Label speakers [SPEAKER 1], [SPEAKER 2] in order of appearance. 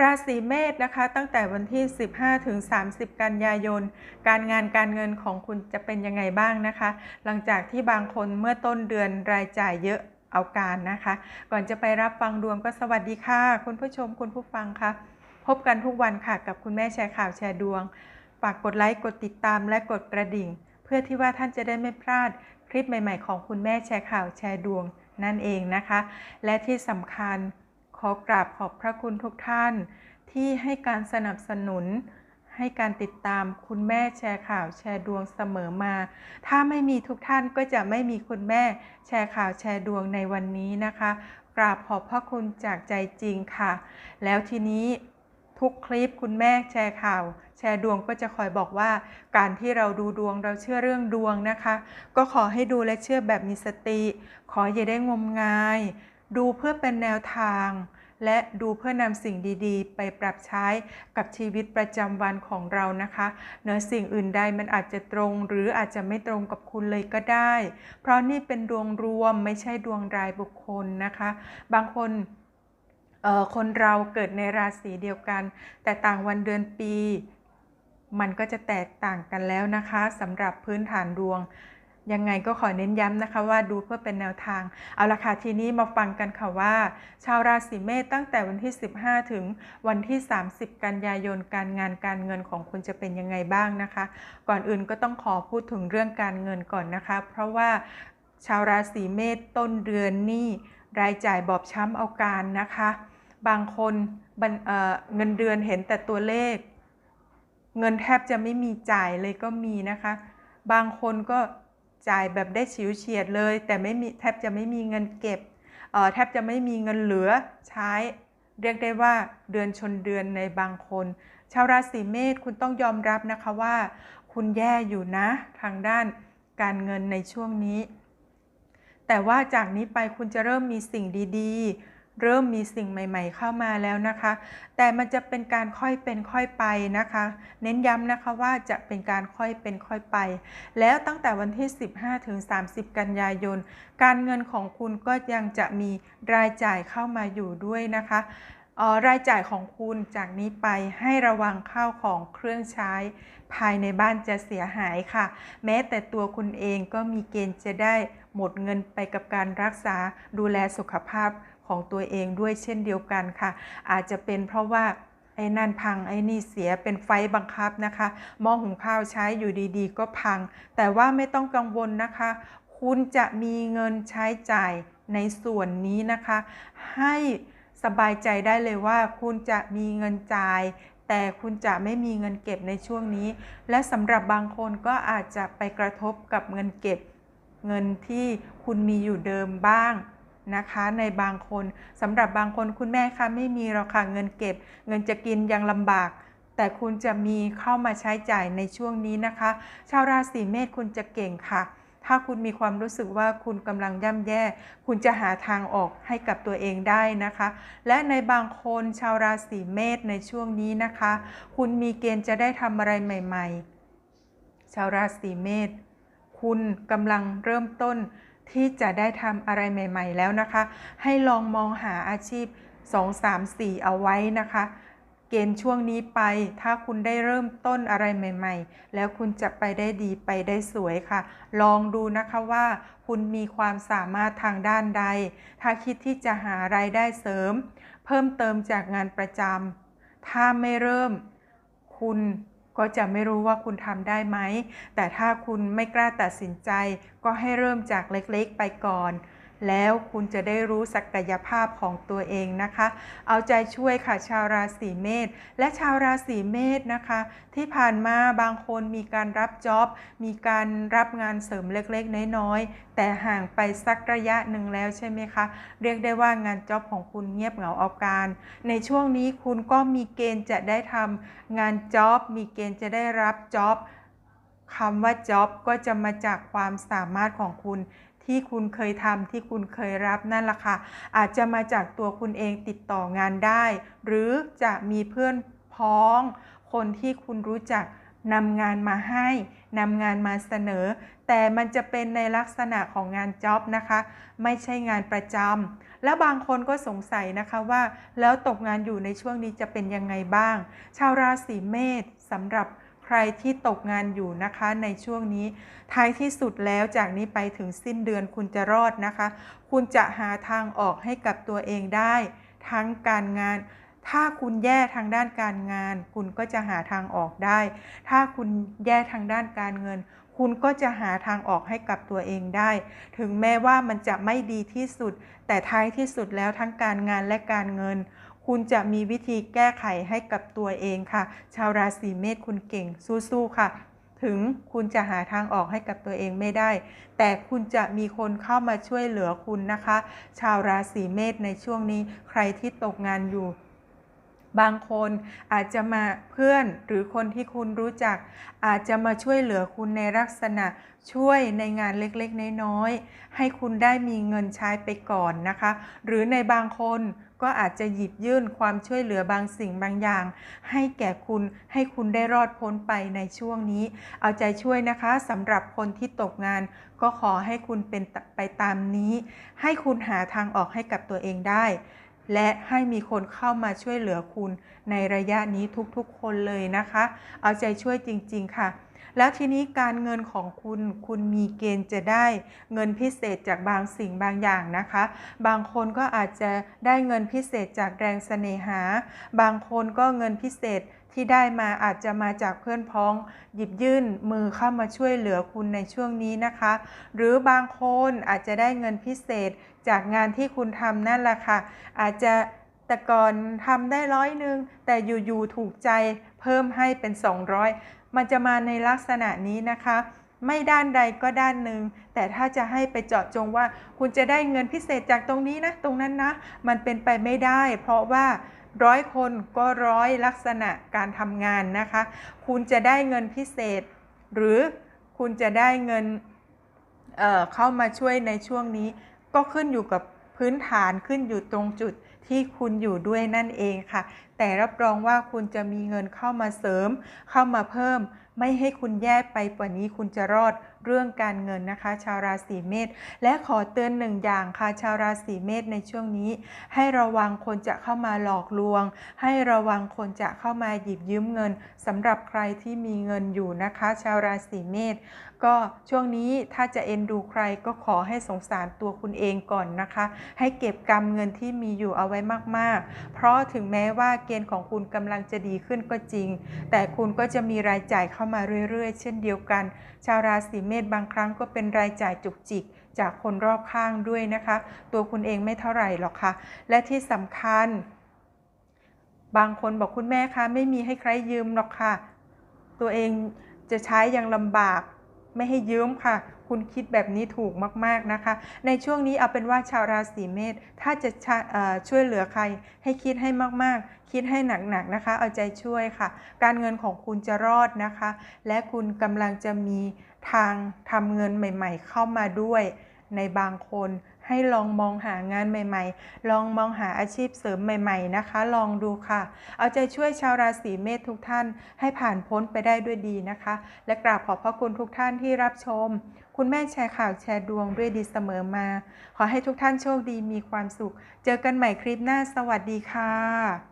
[SPEAKER 1] ราศีเมษนะคะ ตั้งแต่วันที่ 15 ถึง 30 กันยายน การงานการเงินของคุณจะเป็นยังไงบ้างนะคะ หลังจากที่บางคนเมื่อต้นเดือนรายจ่ายเยอะเอาการนะคะ ก่อนจะไปรับฟังดวงก็สวัสดีค่ะ คุณผู้ชมคุณผู้ฟังค่ะ พบกันทุกวันค่ะกับคุณแม่แชร์ข่าวแชร์ดวง ฝากกดไลค์กดติดตามและกดกระดิ่ง เพื่อที่ว่าท่านจะได้ไม่พลาดคลิปใหม่ ๆ ของคุณแม่แชร์ข่าวแชร์ดวงนั่นเองนะคะ และที่สำคัญ ขอกราบขอบพระคุณทุกท่าน ที่ให้การสนับสนุน ให้การติดตามคุณแม่แชร์ข่าวแชร์ดวงเสมอมา ถ้าไม่มีทุกท่านก็จะไม่มีคุณแม่แชร์ข่าวแชร์ดวงในวันนี้นะคะ กราบขอบพระคุณจากใจจริงค่ะ แล้วทีนี้ทุกคลิปคุณแม่แชร์ข่าว แชร์ดวงก็จะคอยบอกว่า การที่เราดูดวงเราเชื่อเรื่องดวงนะคะ ก็ขอให้ดูและเชื่อแบบมีสติ ขออย่าได้งมงาย ดูเพื่อเป็นแนวทาง และดูเพื่อนำสิ่งดีๆ ไปปรับใช้กับชีวิตประจำวันของเรานะคะเนื้อสิ่งอื่นใดมันอาจจะตรง หรืออาจจะไม่ตรงกับคุณเลยก็ได้ เพราะนี่เป็นดวงรวมไม่ใช่ดวงรายบุคคลนะคะ บางคนคนเราเกิดในราศีเดียวกัน แต่ต่างวันเดือนปี มันก็จะแตกต่างกันแล้วนะคะสำหรับพื้นฐานดวง ยังไงก็ขอเน้นย้ำนะคะว่าดูเพื่อเป็นแนวทาง เอาละค่ะทีนี้มาฟังกันค่ะว่า ชาวราศีเมษตั้งแต่วันที่ 15 ถึงวันที่ 30 กันยายนการงานการเงินของคุณจะเป็นยังไงบ้างนะคะ ก่อนอื่นก็ต้องขอพูดถึงเรื่องการเงินก่อนนะคะ เพราะว่าชาวราศีเมษต้นเดือนนี่รายจ่ายบอบช้ำเอาการนะคะ บางคนเเงินเดือนเห็นแต่ตัวเลข เงินแทบจะไม่มีจ่ายเลยก็มีนะคะ บางคนก็ จ่ายแบบได้ฉิวเฉียดเลย แต่ไม่มีแทบจะไม่มีเงินเก็บเอ่อแทบจะไม่มีเงินเหลือใช้ เรียกได้ว่าเดือนชนเดือนในบางคน ชาวราศีเมษคุณต้องยอมรับนะคะว่า คุณแย่อยู่นะทางด้านการเงินในช่วงนี้ แต่ว่าจากนี้ไปคุณจะเริ่มมีสิ่งดีๆ เริ่มมีสิ่งใหม่ ๆ เข้ามาแล้วนะคะ แต่มันจะเป็นการค่อยเป็นค่อยไปนะคะ เน้นย้ำนะคะว่าจะเป็นการค่อยเป็นค่อยไป แล้วตั้งแต่วันที่ 15 ถึง 30 กันยายน การเงินของคุณก็ยังจะมีรายจ่ายเข้ามาอยู่ด้วยนะคะออรายจ่ายของคุณจากนี้ไปให้ระวังข้าวของเครื่องใช้ ภายในบ้านจะเสียหายค่ะ แม้แต่ตัวคุณเองก็มีเกณฑ์จะได้ หมดเงินไปกับการรักษาดูแลสุขภาพของตัวเองด้วยเช่นเดียวกันค่ะ อาจจะเป็นเพราะว่าไอ้นั่นพังไอ้นี่เสียเป็นไฟบังคับนะคะหม้อหุงข้าวใช้อยู่ดีๆ ก็พัง แต่ว่าไม่ต้องกังวลนะคะ คุณจะมีเงินใช้จ่ายในส่วนนี้นะคะ ให้สบายใจได้เลยว่าคุณจะมีเงินจ่าย แต่คุณจะไม่มีเงินเก็บในช่วงนี้ และสำหรับบางคนก็อาจจะไปกระทบกับเงินเก็บ เงินที่คุณมีอยู่เดิมบ้างนะคะในบางคนสำหรับบางคนคุณแม่คะไม่มีหรอกค่ะเงินเก็บ เงินจะกินยังลำบาก แต่คุณจะมีเข้ามาใช้จ่ายในช่วงนี้นะคะ ชาวราศีเมษคุณจะเก่งค่ะ ถ้าคุณมีความรู้สึกว่าคุณกำลังย่ำแย่ คุณจะหาทางออกให้กับตัวเองได้นะคะ และในบางคนชาวราศีเมษในช่วงนี้นะคะ คุณมีเกณฑ์จะได้ทำอะไรใหม่ ๆ ชาวราศีเมษ คุณกำลังเริ่มต้นที่จะได้ทำอะไรใหม่ ๆ แล้วนะคะ ให้ลองมองหาอาชีพ 2 3 4 เอาไว้นะคะ เกณฑ์ช่วงนี้ไป ถ้าคุณได้เริ่มต้นอะไรใหม่ ๆ แล้วคุณจะไปได้ดีไปได้สวยค่ะ ลองดูนะคะว่าคุณมีความสามารถทางด้านใด ถ้าคิดที่จะหารายได้เสริม เพิ่มเติมจากงานประจำถ้าไม่เริ่ม คุณ ก็จะไม่รู้ว่าคุณทำได้ไหม แต่ถ้าคุณไม่กล้าตัดสินใจ ก็ให้เริ่มจากเล็กๆไปก่อน แล้วคุณจะได้รู้ศักยภาพของตัวเองนะคะ เอาใจช่วยค่ะชาวราศีเมษและชาวราศีเมษนะคะ ที่ผ่านมาบางคนมีการรับจ็อบ มีการรับงานเสริมเล็กๆ น้อยๆ แต่ห่างไปสักระยะหนึ่งแล้วใช่ไหมคะ เรียกได้ว่างานจ็อบของคุณเงียบเหงาเอาการ ในช่วงนี้คุณก็มีเกณฑ์จะได้ทำงานจ็อบ มีเกณฑ์จะได้รับจ็อบ คำว่าจ็อบก็จะมาจากความสามารถของคุณที่คุณเคยทำที่คุณเคยรับนั่นแหละค่ะ อาจจะมาจากตัวคุณเองติดต่องานได้ หรือจะมีเพื่อนพ้อง คนที่คุณรู้จักนำงานมาให้นำงานมาเสนอ แต่มันจะเป็นในลักษณะของงานจ็อบนะคะ ไม่ใช่งานประจำแล้วบางคนก็สงสัยนะคะว่า แล้วตกงานอยู่ในช่วงนี้จะเป็นยังไงบ้าง ชาวราศีเมษสำหรับ รที่ตกงานอยู่นะคะในช่วงนี้ ท้ายที่สุดแล้วจากนี้ไปถึงสิ้นเดือนคุณจะรอดนะคะ คุณจะหาทางออกให้กับตัวเองได้ ทั้งการงาน ถ้าคุณแย่ทางด้านการงาน คุณก็จะหาทางออกได้ ถ้าคุณแย่ทางด้านการเงินคุณก็จะหาทางออกให้กับตัวเองได้ ถึงแม้ว่ามันจะไม่ดีที่สุด แต่ท้ายที่สุดแล้วทั้งการงานและการเงิน คุณจะมีวิธีแก้ไขให้กับตัวเองค่ะ ชาวราศีเมษคุณเก่งสู้ๆค่ะ ถึงคุณจะหาทางออกให้กับตัวเองไม่ได้ แต่คุณจะมีคนเข้ามาช่วยเหลือคุณนะคะ ชาวราศีเมษในช่วงนี้ใครที่ตกงานอยู่ บางคนอาจจะมาเพื่อนหรือคนที่คุณรู้จัก อาจจะมาช่วยเหลือคุณในลักษณะช่วยในงานเล็กๆ น้อยๆ ให้คุณได้มีเงินใช้ไปก่อนนะคะ หรือในบางคนก็อาจจะหยิบยื่นความช่วยเหลือบางสิ่งบางอย่าง ให้แก่คุณให้คุณได้รอดพ้นไปในช่วงนี้ เอาใจช่วยนะคะสำหรับคนที่ตกงาน ก็ขอให้คุณเป็นไปตามนี้ ให้คุณหาทางออกให้กับตัวเองได้ และให้มีคนเข้ามาช่วยเหลือคุณในระยะนี้ทุกๆคนเลยนะคะ เอาใจช่วยจริง ๆ ค่ะ แล้วทีนี้การเงินของคุณคุณมีเกณฑ์จะได้เงินพิเศษจากบางสิ่งบางอย่างนะคะ บางคนก็อาจจะได้เงินพิเศษจากแรงเสน่หา บางคนก็เงินพิเศษ ที่ได้มาอาจจะมาจากเพื่อนพ้อง หยิบยื่นมือเข้ามาช่วยเหลือคุณในช่วงนี้นะคะ หรือบางคนอาจจะได้เงินพิเศษจากงานที่คุณทำนั่นแหละค่ะ อาจจะแต่ก่อนทำได้ร้อยหนึ่งแต่อยู่ๆถูกใจเพิ่มให้เป็น 200 มันจะมาในลักษณะนี้นะคะไม่ด้านใดก็ด้านหนึ่ง แต่ถ้าจะให้ไปเจาะจงว่า คุณจะได้เงินพิเศษจากตรงนี้นะ ตรงนั้นนะ มันเป็นไปไม่ได้ เพราะว่า ร้อยคนก็ร้อยลักษณะการทำงานนะคะ คุณจะได้เงินพิเศษ หรือคุณจะได้เงินเเข้ามาช่วยในช่วงนี้ ก็ขึ้นอยู่กับพื้นฐานขึ้นอยู่ตรงจุดที่คุณอยู่ด้วยนั่นเองค่ะแต่รับรองว่าคุณจะมีเงินเข้ามาเสริม เข้ามาเพิ่ม ไม่ให้คุณแย่ไปกว่านี้คุณจะรอดเรื่องการเงินนะคะ ชาวราศีเมษและขอเตือนหนึ่งอย่างค่ะชาวราศีเมษในช่วงนี้ ให้ระวังคนจะเข้ามาหลอกลวง ให้ระวังคนจะเข้ามาหยิบยืมเงินสำหรับใครที่มีเงินอยู่นะคะ ชาวราศีเมษก็ช่วงนี้ถ้าจะเอ็นดูใครก็ขอให้สงสารตัวคุณเองก่อนนะคะ ให้เก็บกำเงินที่มีอยู่เอาไว้มากๆ เพราะถึงแม้ว่าเกณฑ์ของคุณกำลังจะดีขึ้นก็จริง แต่คุณก็จะมีรายจ่ายเข้ามาเรื่อยๆ เช่นเดียวกัน ชาวราศีเมษบางครั้งก็เป็นรายจ่ายจุกจิกจากคนรอบข้างด้วยนะคะ ตัวคุณเองไม่เท่าไหร่หรอกค่ะ และที่สำคัญ บางคนบอกคุณแม่คะไม่มีให้ใครยืมหรอกค่ะ ตัวเองจะใช้ยังลำบาก ไม่ให้ยืมค่ะ คุณคิดแบบนี้ถูกมากๆนะคะ ในช่วงนี้เอาเป็นว่าชาวราศีเมษถ้าจะช่วยเหลือใคร ให้คิดให้มากๆ คิดให้หนักๆนะคะ เอาใจช่วยค่ะ การเงินของคุณจะรอดนะคะ และคุณกำลังจะมีทางทำเงินใหม่ ๆ เข้ามาด้วยในบางคน ให้ลองมองหางานใหม่ๆ ลองมองหาอาชีพเสริมใหม่ ๆ นะคะ ลองดูค่ะ เอาใจช่วยชาวราศีเมษทุกท่านให้ผ่านพ้นไปได้ด้วยดีนะคะ และกราบขอบพระคุณทุกท่านที่รับชม คุณแม่แชร์ข่าวแชร์ดวงด้วยดีเสมอมา ขอให้ทุกท่านโชคดีมีความสุข เจอกันใหม่คลิปหน้า สวัสดีค่ะ